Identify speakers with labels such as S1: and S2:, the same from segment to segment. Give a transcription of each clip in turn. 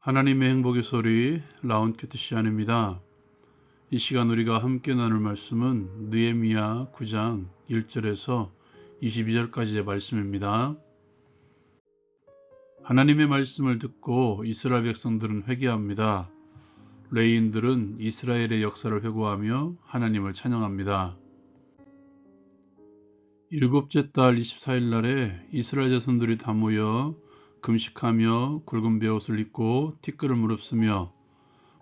S1: 하나님의 행복의 소리 라운키트 시안입니다. 이 시간 우리가 함께 나눌 말씀은 느에미야 9장 1절에서 22절까지의 말씀입니다. 하나님의 말씀을 듣고 이스라엘 백성들은 회개합니다. 레인들은 이스라엘의 역사를 회고하며 하나님을 찬양합니다. 일곱째 달 24일 날에 이스라엘 자손들이 다 모여 금식하며 굵은 베옷을 입고 티끌을 무릅쓰며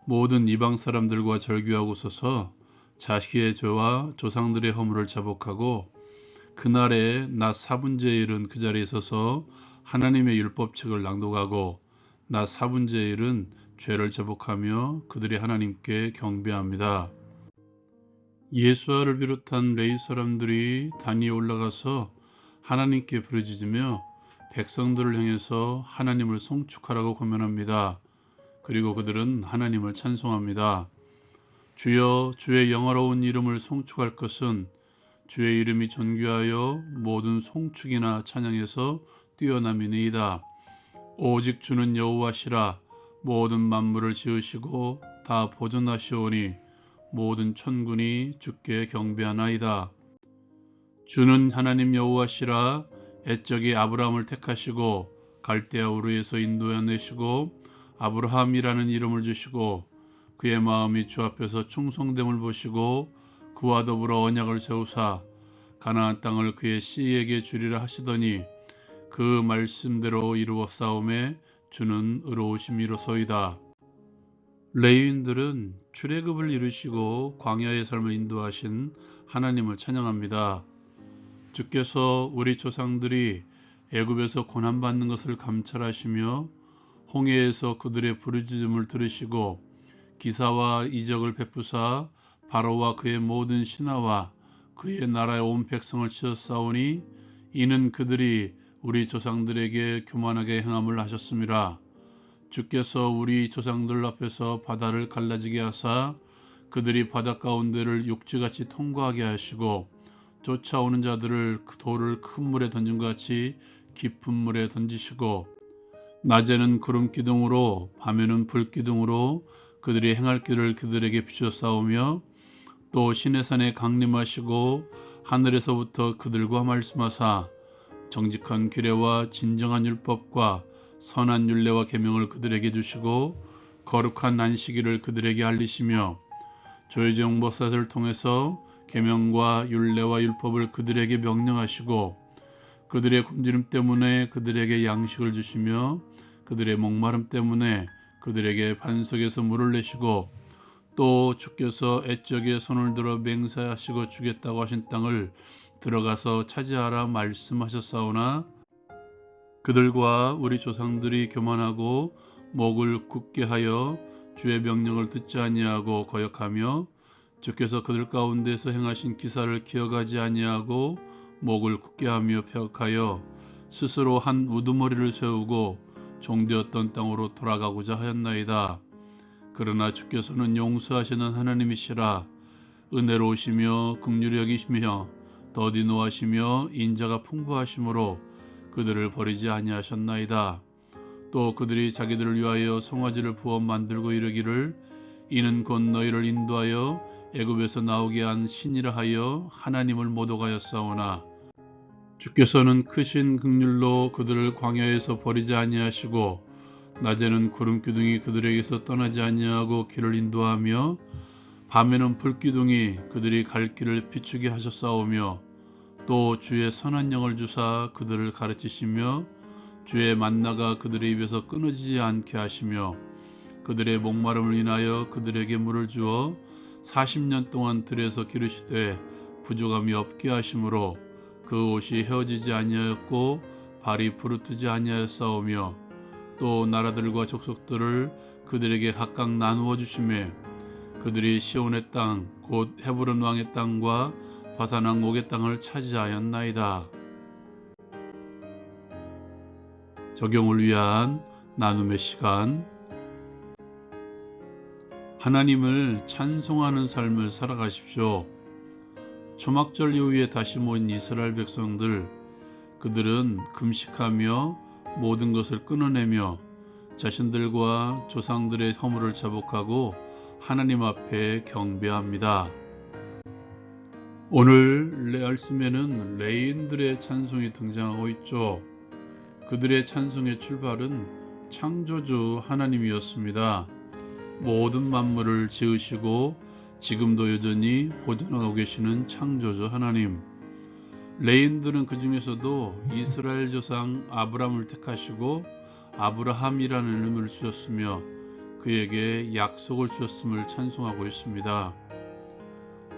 S1: 모든 이방 사람들과 절규하고 서서 자식의 죄와 조상들의 허물을 자복하고 그날에 낮 사분제일은 그 자리에 서서 하나님의 율법책을 낭독하고 낮 사분제일은 죄를 자복하며 그들이 하나님께 경배합니다. 예수아를 비롯한 레이 사람들이 단위에 올라가서 하나님께 부르짖으며 백성들을 향해서 하나님을 송축하라고 고면합니다. 그리고 그들은 하나님을 찬송합니다. 주여 주의 영화로운 이름을 송축할 것은 주의 이름이 존귀하여 모든 송축이나 찬양에서 뛰어남이니이다. 오직 주는 여호와시라 모든 만물을 지으시고 다 보존하시오니 모든 천군이 주께 경배하나이다. 주는 하나님 여호와시라 애적이 아브라함을 택하시고 갈대아 우르에서 인도해내시고 아브라함이라는 이름을 주시고 그의 마음이 주 앞에서 충성됨을 보시고 그와 더불어 언약을 세우사 가나안 땅을 그의 씨에게 주리라 하시더니 그 말씀대로 이루어 싸움에 주는 의로우심이로소이다. 레위인들은 출애굽을 이루시고 광야의 삶을 인도하신 하나님을 찬양합니다. 주께서 우리 조상들이 애굽에서 고난받는 것을 감찰하시며 홍해에서 그들의 부르짖음을 들으시고 기사와 이적을 베푸사 바로와 그의 모든 신하와 그의 나라의 온 백성을 치셨사오니 이는 그들이 우리 조상들에게 교만하게 행함을 하셨습니다. 주께서 우리 조상들 앞에서 바다를 갈라지게 하사 그들이 바다 가운데를 육지같이 통과하게 하시고 쫓아오는 자들을 그 돌을 큰 물에 던진 것 같이 깊은 물에 던지시고 낮에는 구름 기둥으로 밤에는 불 기둥으로 그들이 행할 길을 그들에게 비춰 싸우며 또 신의 산에 강림하시고 하늘에서부터 그들과 말씀하사 정직한 규례와 진정한 율법과 선한 율례와 계명을 그들에게 주시고 거룩한 안식일을 그들에게 알리시며 조혜정 목사들을 통해서 계명과 율례와 율법을 그들에게 명령하시고 그들의 굶주림 때문에 그들에게 양식을 주시며 그들의 목마름 때문에 그들에게 반석에서 물을 내시고 또 주께서 애적에 손을 들어 맹세하시고 주겠다고 하신 땅을 들어가서 차지하라 말씀하셨사오나 그들과 우리 조상들이 교만하고 목을 굳게 하여 주의 명령을 듣지 아니하고 거역하며 주께서 그들 가운데서 행하신 기사를 기억하지 아니하고 목을 굳게 하며 폐역하여 스스로 한 우두머리를 세우고 종되었던 땅으로 돌아가고자 하였나이다. 그러나 주께서는 용서하시는 하나님이시라 은혜로우시며 극률히 여기시며 더디 노하시며 인자가 풍부하시므로 그들을 버리지 아니하셨나이다. 또 그들이 자기들을 위하여 송아지를 부어 만들고 이르기를 이는 곧 너희를 인도하여 애굽에서 나오게 한 신이라 하여 하나님을 모독하였사오나 주께서는 크신 극률로 그들을 광야에서 버리지 아니하시고 낮에는 구름 기둥이 그들에게서 떠나지 아니하고 길을 인도하며 밤에는 불 기둥이 그들이 갈 길을 비추게 하셨사오며 또 주의 선한 영을 주사 그들을 가르치시며 주의 만나가 그들의 입에서 끊어지지 않게 하시며 그들의 목마름을 인하여 그들에게 물을 주어 40년 동안 들에서 기르시되 부족함이 없게 하심으로 그 옷이 헤어지지 아니하였고 발이 부르트지 아니하였사오며 또 나라들과 족속들을 그들에게 각각 나누어 주심에 그들이 시온의 땅 곧 헤브론 왕의 땅과 바산왕 옥의 땅을 차지하였나이다. 적용을 위한 나눔의 시간 하나님을 찬송하는 삶을 살아가십시오. 초막절 이후에 다시 모인 이스라엘 백성들, 그들은 금식하며 모든 것을 끊어내며 자신들과 조상들의 허물을 자복하고 하나님 앞에 경배합니다. 오늘 레알스에는 레인들의 찬송이 등장하고 있죠. 그들의 찬송의 출발은 창조주 하나님이었습니다. 모든 만물을 지으시고 지금도 여전히 보존하고 계시는 창조주 하나님. 레인들은 그 중에서도 이스라엘 조상 아브람을 택하시고 아브라함이라는 이름을 주셨으며 그에게 약속을 주셨음을 찬송하고 있습니다.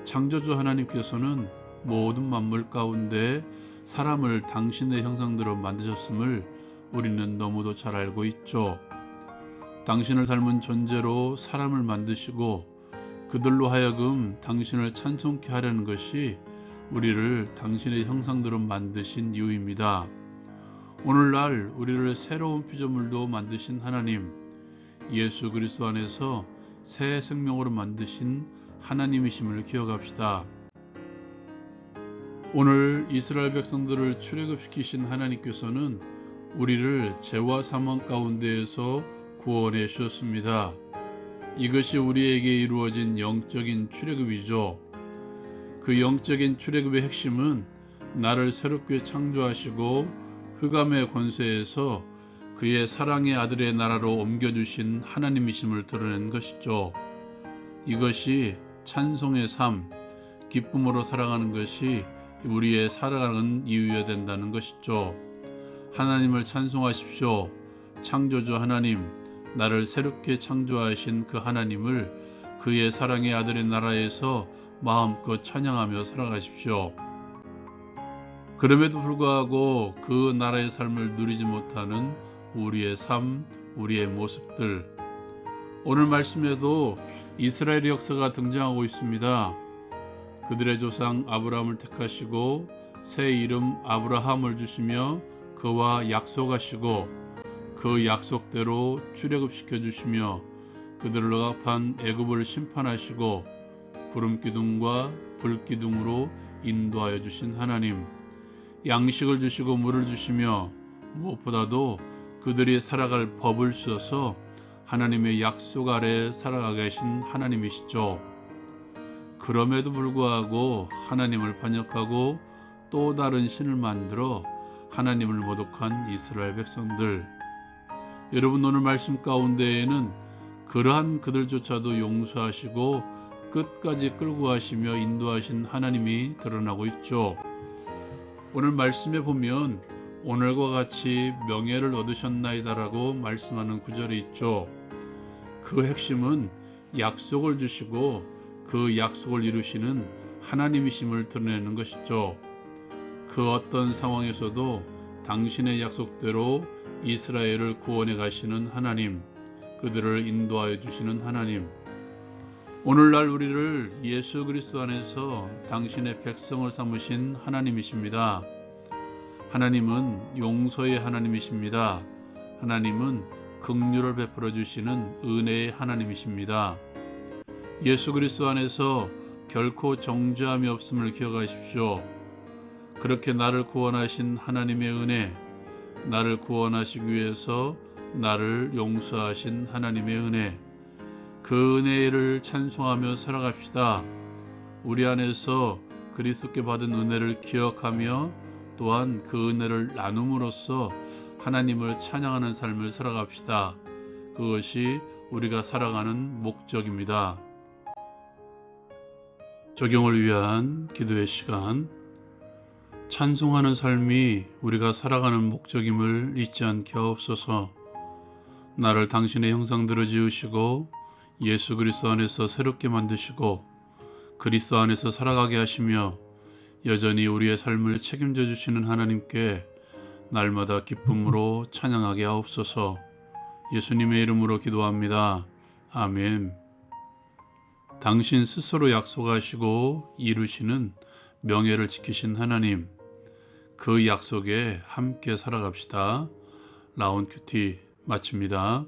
S1: 창조주 하나님께서는 모든 만물 가운데 사람을 당신의 형상대로 만드셨음을 우리는 너무도 잘 알고 있죠. 당신을 닮은 존재로 사람을 만드시고 그들로 하여금 당신을 찬송케 하려는 것이 우리를 당신의 형상대로 만드신 이유입니다. 오늘날 우리를 새로운 피조물도 만드신 하나님, 예수 그리스도 안에서 새 생명으로 만드신 하나님이심을 기억합시다. 오늘 이스라엘 백성들을 출애굽시키신 하나님께서는 우리를 죄와 사망 가운데에서 구원해 주셨습니다. 이것이 우리에게 이루어진 영적인 출애굽이죠. 그 영적인 출애굽의 핵심은 나를 새롭게 창조하시고 흑암의 권세에서 그의 사랑의 아들의 나라로 옮겨주신 하나님이심을 드러낸 것이죠. 이것이 찬송의 삶, 기쁨으로 살아가는 것이 우리의 살아가는 이유여야 된다는 것이죠. 하나님을 찬송하십시오. 창조주 하나님, 나를 새롭게 창조하신 그 하나님을 그의 사랑의 아들의 나라에서 마음껏 찬양하며 살아가십시오. 그럼에도 불구하고 그 나라의 삶을 누리지 못하는 우리의 삶, 우리의 모습들. 오늘 말씀에도 이스라엘의 역사가 등장하고 있습니다. 그들의 조상 아브라함을 택하시고 새 이름 아브라함을 주시며 그와 약속하시고 그 약속대로 출애굽시켜 주시며 그들을 억압한 애굽을 심판하시고 구름 기둥과 불 기둥으로 인도하여 주신 하나님. 양식을 주시고 물을 주시며 무엇보다도 그들이 살아갈 법을 주셔서 하나님의 약속 아래 살아가게 하신 하나님이시죠. 그럼에도 불구하고 하나님을 반역하고 또 다른 신을 만들어 하나님을 모독한 이스라엘 백성들. 여러분 오늘 말씀 가운데에는 그러한 그들조차도 용서하시고 끝까지 끌고 가시며 인도하신 하나님이 드러나고 있죠. 오늘 말씀에 보면 오늘과 같이 명예를 얻으셨나이다라고 말씀하는 구절이 있죠. 그 핵심은 약속을 주시고 그 약속을 이루시는 하나님이심을 드러내는 것이죠. 그 어떤 상황에서도 당신의 약속대로 이스라엘을 구원해 가시는 하나님, 그들을 인도하여 주시는 하나님, 오늘날 우리를 예수 그리스도 안에서 당신의 백성을 삼으신 하나님이십니다. 하나님은 용서의 하나님이십니다. 하나님은 긍휼을 베풀어 주시는 은혜의 하나님이십니다. 예수 그리스도 안에서 결코 정죄함이 없음을 기억하십시오. 그렇게 나를 구원하신 하나님의 은혜, 나를 구원하시기 위해서 나를 용서하신 하나님의 은혜, 그 은혜를 찬송하며 살아갑시다. 우리 안에서 그리스도께 받은 은혜를 기억하며 또한 그 은혜를 나눔으로써 하나님을 찬양하는 삶을 살아갑시다. 그것이 우리가 살아가는 목적입니다. 적용을 위한 기도의 시간. 찬송하는 삶이 우리가 살아가는 목적임을 잊지 않게 하옵소서. 나를 당신의 형상대로 지으시고 예수 그리스도 안에서 새롭게 만드시고 그리스도 안에서 살아가게 하시며 여전히 우리의 삶을 책임져 주시는 하나님께 날마다 기쁨으로 찬양하게 하옵소서 예수님의 이름으로 기도합니다. 아멘. 당신 스스로 약속하시고 이루시는 명예를 지키신 하나님, 그 약속에 함께 살아갑시다. 라운 큐티 마칩니다.